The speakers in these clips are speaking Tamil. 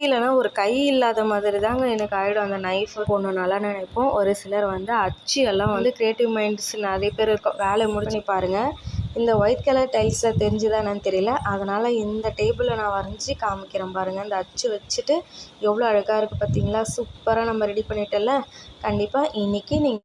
இல்லைனா ஒரு கை இல்லாத மாதிரி தாங்க எனக்கு ஆகிடும் அந்த நைஃப் போடணுன்னால நினைப்போம். ஒரு சிலர் வந்து அச்சு எல்லாம் வந்து க்ரியேட்டிவ் மைண்ட்ஸ் நிறைய பேர் இருக்கும் வேலையை முடிச்சு பாருங்கள் இந்த ஒயிட் கலர் டைல்ஸில் தெரிஞ்சுதா என்னன்னு தெரியல. அதனால் இந்த டேபிளில் நான் வரைஞ்சி காமிக்கிறேன் பாருங்கள் இந்த அச்சு வச்சுட்டு எவ்வளோ அழகாக இருக்குது பார்த்தீங்களா சூப்பராக நம்ம ரெடி பண்ணிட்டல கண்டிப்பாக இன்றைக்கி நீங்கள்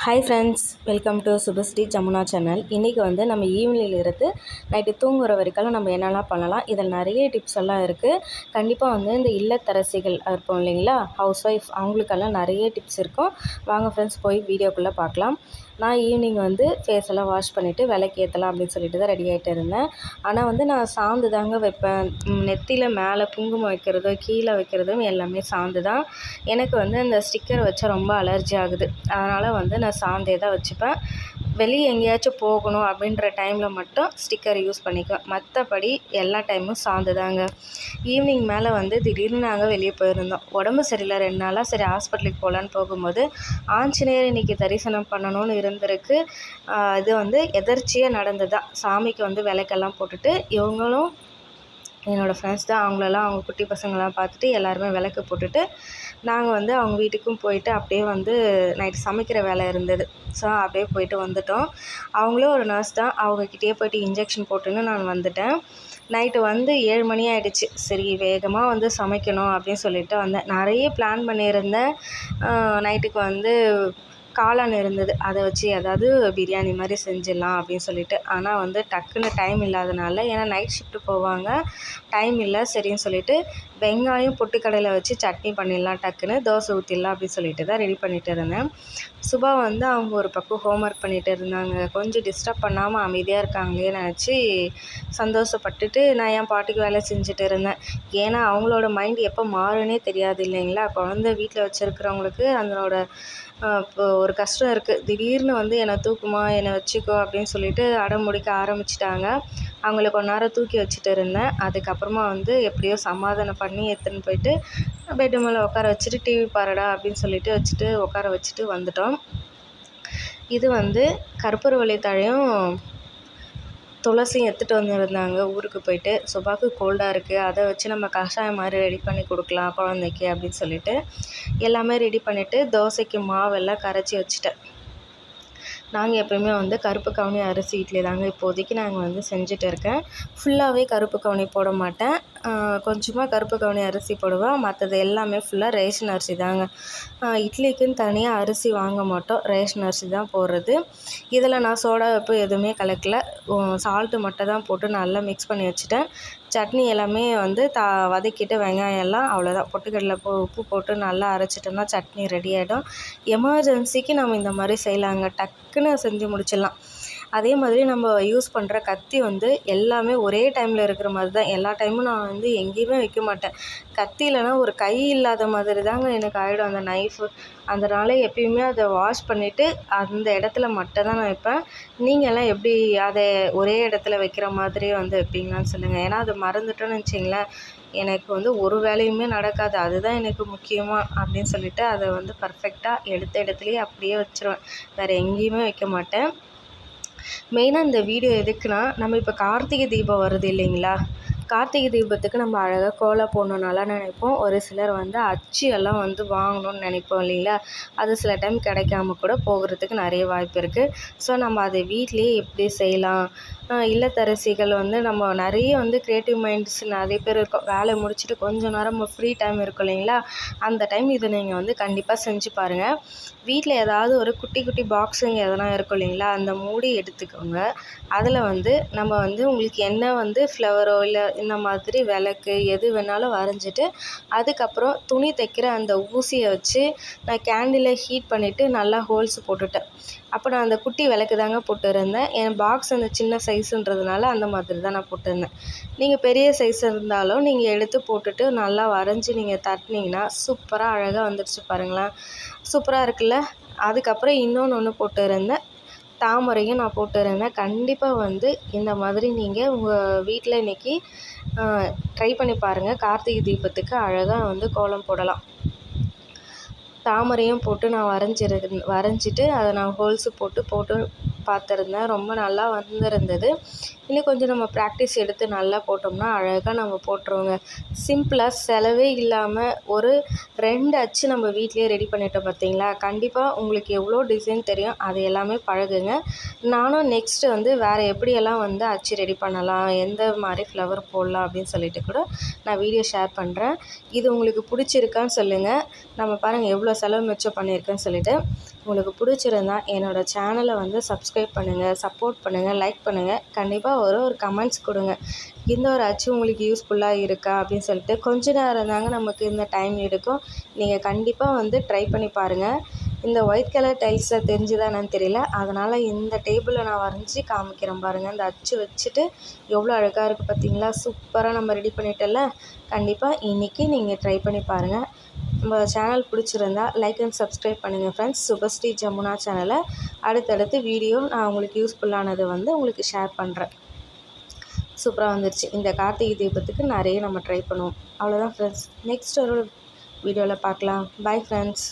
hi friends welcome to Subhashree Jamuna channel இன்றைக்கி வந்து நம்ம ஈவினிங்ல இருந்து நைட்டு தூங்குற வரைக்கும் நம்ம என்னெல்லாம் பண்ணலாம்? இதில் நிறைய டிப்ஸ் எல்லாம் இருக்குது கண்டிப்பாக வந்து இந்த இல்லத்தரசிகள் இருப்போம் இல்லைங்களா? ஹவுஸ் ஒய்ஃப் அவங்களுக்கெல்லாம் நிறைய டிப்ஸ் இருக்கும். வாங்க ஃப்ரெண்ட்ஸ் போய் வீடியோக்குள்ளே பார்க்கலாம். நான் ஈவினிங் வந்து ஃபேஸ் எல்லாம் வாஷ் பண்ணிவிட்டு விளக்கு ஏற்றலாம் அப்படின்னு சொல்லிட்டு தான் ரெடி ஆகிட்டு இருந்தேன். ஆனால் வந்து நான் சாந்து தாங்க வைப்பேன். நெத்தியில் மேலே குங்குமம் வைக்கிறதோ கீழே வைக்கிறதும் எல்லாமே சாந்து தான். எனக்கு வந்து அந்த ஸ்டிக்கர் வச்சா ரொம்ப அலர்ஜி ஆகுது. அதனால் வந்து நான் சாந்தே தான் வச்சுப்பேன். வெளியே எங்கேயாச்சும் போகணும் அப்படின்ற டைமில் மட்டும் ஸ்டிக்கர் யூஸ் பண்ணிக்குவேன். மற்றபடி எல்லா டைமும் சாந்து தாங்க. ஈவினிங் மேலே வந்து திடீர்னு நாங்கள் வெளியே போயிருந்தோம். உடம்பு சரியில்லை. ரெண்டு நாளாக சரி ஹாஸ்பிட்டலுக்கு போகலான்னு போகும்போது ஆஞ்சநேயர் இன்றைக்கி தரிசனம் பண்ணணும்னு இருந்திருக்கு. இது வந்து எதர்ச்சியாக நடந்ததுதான் சாமிக்கு வந்து விளக்கெல்லாம் போட்டுட்டு இவங்களும் என்னோடய ஃப்ரெண்ட்ஸ் தான். அவங்களெல்லாம் அவங்க குட்டி பசங்களாம் பார்த்துட்டு எல்லாருமே விளக்கு போட்டுட்டு நாங்கள் வந்து அவங்க வீட்டுக்கும் போயிட்டு அப்படியே வந்து நைட்டு சமைக்கிற வேலை இருந்தது. ஸோ அப்படியே போயிட்டு வந்துட்டோம். அவங்களும் ஒரு நர்ஸ் தான். அவங்கக்கிட்டே போயிட்டு இன்ஜெக்ஷன் போட்டுன்னு நான் வந்துட்டேன். நைட்டு வந்து ஏழு மணி ஆகிடுச்சு சரி வேகமாக வந்து சமைக்கணும் அப்படின்னு சொல்லிட்டு வந்தேன். நிறைய பிளான் பண்ணியிருந்தேன். நைட்டுக்கு வந்து காளான் இருந்தது. அதை வச்சு ஏதாவது பிரியாணி மாதிரி செஞ்சிடலாம் அப்படின்னு சொல்லிட்டு. ஆனால் வந்து டக்குன்னு டைம் இல்லாதனால ஏன்னா நைட் ஷிஃப்ட்டு போவாங்க. டைம் இல்லை சரின்னு சொல்லிட்டு வெங்காயம் பொட்டுக்கடையில் வச்சு சட்னி பண்ணிடலாம் டக்குன்னு. தோசை ஊற்றிடலாம் அப்படின்னு சொல்லிட்டு தான் ரெடி பண்ணிட்டு இருந்தேன். சுபா வந்து அவங்க ஒரு பக்கம் ஹோம் ஒர்க் பண்ணிகிட்டு இருந்தாங்க. கொஞ்சம் டிஸ்டர்ப் பண்ணாமல் அமைதியாக இருக்காங்களே நினச்சி சந்தோஷப்பட்டுட்டு நான் என் பாட்டுக்கு வேலை செஞ்சுட்டு இருந்தேன். ஏன்னா அவங்களோட மைண்ட் எப்போ மாறுனே தெரியாது இல்லைங்களா? குழந்த வீட்டில் வச்சுருக்கிறவங்களுக்கு அதனோட இப்போ ஒரு கஷ்டம் இருக்குது திடீர்னு வந்து என்னை தூக்குமா என்னை வச்சுக்கோ அப்படின்னு சொல்லிட்டு அடம் முடிக்க ஆரம்பிச்சிட்டாங்க. அவங்கள கொஞ்ச நேரம் தூக்கி வச்சுட்டு இருந்தேன். அதுக்கப்புறமா வந்து எப்படியோ சமாதானம் பண்ணி எடுத்துன்னு போயிட்டு பெட்டு மேலே உட்கார வச்சுட்டு டிவி பாருடா அப்படின்னு சொல்லிட்டு வச்சுட்டு உட்கார வச்சுட்டு வந்துட்டோம். இது வந்து கற்பூரவள்ளி தழையும் துளசி எடுத்துகிட்டு வந்திருந்தாங்க. ஊருக்கு போயிட்டு சுபாக்கு கோல்டாக இருக்குது அதை வச்சு நம்ம கஷாயம் மாதிரி ரெடி பண்ணி கொடுக்கலாம் குழந்தைக்கு அப்படின்னு சொல்லிட்டு எல்லாமே ரெடி பண்ணிவிட்டு தோசைக்கு மாவெல்லாம் கரைச்சி வச்சுட்டேன். நாங்கள் எப்போயுமே வந்து கருப்பு கவுனி அரிசி இட்லி தாங்க இப்போதைக்கு நாங்கள் வந்து செஞ்சுட்டு இருக்கேன். ஃபுல்லாகவே கருப்பு கவுனி போட மாட்டேன். கொஞ்சமாக கருப்பு கவுனி அரிசி போடுவேன் மற்றது எல்லாமே ஃபுல்லாக ரேஷன் அரிசி தாங்க. இட்லிக்குன்னு தனியாக அரிசி வாங்க மாட்டோம். ரேஷன் அரிசி தான் போடுறது. இதில் நான் சோடா உப்பு எதுவுமே கலக்கல. சால்ட்டு மட்டும் தான் போட்டு நல்லா மிக்ஸ் பண்ணி வச்சுட்டேன். சட்னி எல்லாமே வந்து த வதக்கிட்டு வெங்காயம் எல்லாம் அவ்வளோதான் பொட்டுக்கடலை போ உப்பு போட்டு நல்லா அரைச்சிட்டோம்னா சட்னி ரெடி ஆகிடும் எமர்ஜென்சிக்கு நம்ம இந்த மாதிரி செய்யலாங்க. டக்குன்னு செஞ்சு முடிச்சிடலாம். அதே மாதிரி நம்ம யூஸ் பண்ணுற கத்தி வந்து எல்லாமே ஒரே டைமில் இருக்கிற மாதிரி தான். எல்லா டைமும் நான் வந்து எங்கேயுமே வைக்க மாட்டேன். கத்தி இல்லைனா ஒரு கை இல்லாத மாதிரி தாங்க எனக்கு ஆகிடும் அந்த நைஃபு அதனால் எப்பயுமே அதை வாஷ் பண்ணிவிட்டு அந்த இடத்துல மட்டும் தான் நான் வைப்பேன். நீங்கள்லாம் எப்படி அதை ஒரே இடத்துல வைக்கிற மாதிரி வந்து வைப்பீங்களான்னு சொல்லுங்கள் ஏன்னா அது மறந்துட்டோன்னு வச்சிங்களேன் எனக்கு வந்து ஒரு வேலையுமே நடக்காது. அதுதான் எனக்கு முக்கியமாக அப்படின்னு சொல்லிட்டு அதை வந்து பர்ஃபெக்டாக எடுத்த இடத்துலையே அப்படியே வச்சுருவேன். வேறு எங்கேயுமே வைக்க மாட்டேன். மெயினாக இந்த வீடியோ எதுக்குன்னா நம்ம இப்போ கார்த்திகை தீபம் வருது இல்லைங்களா? கார்த்திகை தீபத்துக்கு நம்ம அழகாக கோலம் போடணுன்னாலாம் நினைப்போம். ஒரு சிலர் வந்து அச்சு எல்லாம் வந்து வாங்கணும்னு நினைப்போம் இல்லைங்களா? அது சில டைம் கிடைக்காம கூட போகிறதுக்கு நிறைய வாய்ப்பு இருக்குது ஸோ நம்ம அதை வீட்லேயே எப்படி செய்யலாம்? இல்லத்தரசிகள் வந்து நம்ம நிறைய வந்து க்ரியேட்டிவ் மைண்ட்ஸ் நிறைய பேர் இருக்கோம். வேலை முடிச்சுட்டு கொஞ்சம் நேரம் ஃப்ரீ டைம் இருக்கும் இல்லைங்களா? அந்த டைம் இதை நீங்கள் வந்து கண்டிப்பாக செஞ்சு பாருங்கள் வீட்டில் ஏதாவது ஒரு குட்டி குட்டி பாக்ஸுங்க எதனா இருக்கும் இல்லைங்களா? அந்த மூடி எடுத்துக்கோங்க. அதில் வந்து நம்ம வந்து உங்களுக்கு என்ன வந்து ஃப்ளவரோ இல்லை இந்த மாதிரி விளக்கு எது வேணாலும் வரைஞ்சிட்டு அதுக்கப்புறம் துணி தைக்கிற அந்த ஊசியை வச்சு நான் கேண்டிலை ஹீட் பண்ணிவிட்டு நல்லா ஹோல்ஸ் போட்டுட்டேன். அப்போ நான் அந்த குட்டி விளக்கு தாங்க போட்டுருந்தேன். என் பாக்ஸ் அந்த சின்ன சைஸுன்றதுனால அந்த மாதிரி தான் நான் போட்டிருந்தேன். நீங்கள் பெரிய சைஸ் இருந்தாலும் நீங்கள் எடுத்து போட்டுட்டு நல்லா வரைஞ்சி நீங்கள் தட்டினீங்கன்னா சூப்பராக அழகாக வந்துடுச்சு பாருங்களேன். சூப்பராக இருக்குல்ல? அதுக்கப்புறம் இன்னொன்று ஒன்று போட்டுருந்தேன். தாமரையும் நான் போட்டுருந்தேன். கண்டிப்பாக வந்து இந்த மாதிரி நீங்கள் உங்கள் வீட்டில் இன்றைக்கி ட்ரை பண்ணி பாருங்கள் கார்த்திகை தீபத்துக்கு அழகாக வந்து கோலம் போடலாம். தாமரையும் போட்டு நான் வரைஞ்சிரு வரைஞ்சிட்டு அதை நான் ஹோல்ஸு போட்டு போட்டு பார்த்துருந்தேன். ரொம்ப நல்லா வந்திருந்தது. இன்னும் கொஞ்சம் நம்ம ப்ராக்டிஸ் எடுத்து நல்லா போட்டோம்னா அழகாக நம்ம போட்டுருவோங்க. சிம்பிளாக செலவே இல்லாமல் ஒரு ரெண்டு அச்சு நம்ம வீட்டிலேயே ரெடி பண்ணிட்டோம் பார்த்தீங்களா? கண்டிப்பாக உங்களுக்கு எவ்வளோ டிசைன் தெரியும் அது எல்லாமே பழகுங்க. நானும் நெக்ஸ்ட்டு வந்து வேறு எப்படியெல்லாம் வந்து அச்சு ரெடி பண்ணலாம் எந்த மாதிரி ஃப்ளவர் போடலாம் அப்படின்னு சொல்லிட்டு கூட நான் வீடியோ ஷேர் பண்ணுறேன் இது உங்களுக்கு பிடிச்சிருக்கான்னு சொல்லுங்கள் நம்ம பாருங்கள் எவ்வளோ செலவு மிச்சம் பண்ணியிருக்கேன்னு சொல்லிட்டு. உங்களுக்கு பிடிச்சிருந்தா என்னோடய சேனலை வந்து சப்ஸ்கிரைப் பண்ணுங்கள் சப்போர்ட் பண்ணுங்கள் லைக் பண்ணுங்கள் கண்டிப்பாக ஒரு ஒரு கமெண்ட்ஸ் கொடுங்க. இந்த ஒரு அச்சு உங்களுக்கு யூஸ்ஃபுல்லாக இருக்கா அப்படின்னு சொல்லிட்டு கொஞ்ச நேரம் தாங்க நமக்கு இந்த டைம் எடுக்கும். நீங்கள் கண்டிப்பாக வந்து ட்ரை பண்ணி பாருங்கள் இந்த ஒயிட் கலர் டைல்ஸில் தெரிஞ்சுதா என்னன்னு தெரியல. அதனால் இந்த டேபிளை நான் வரைஞ்சி காமிக்கிறேன் பாருங்கள் இந்த அச்சு வச்சுட்டு எவ்வளோ அழகாக இருக்குது பார்த்தீங்களா சூப்பராக நம்ம ரெடி பண்ணிட்டோம்ல. கண்டிப்பாக இன்றைக்கி நீங்கள் ட்ரை பண்ணி பாருங்கள் நம்ம சேனல் பிடிச்சிருந்தா லைக் அண்ட் சப்ஸ்கிரைப் பண்ணுங்கள் ஃப்ரெண்ட்ஸ் சுபஸ்ரீ ஜமுனா சேனலை அடுத்தடுத்து வீடியோ நான் உங்களுக்கு யூஸ்ஃபுல்லானதை வந்து உங்களுக்கு ஷேர் பண்ணுறேன் சூப்பராக வந்துருச்சு. இந்த கார்த்திகை தீபத்துக்கு நிறைய நம்ம ட்ரை பண்ணுவோம். அவ்வளோதான் ஃப்ரெண்ட்ஸ் நெக்ஸ்ட் ஒரு வீடியோவில் பார்க்கலாம். Bye friends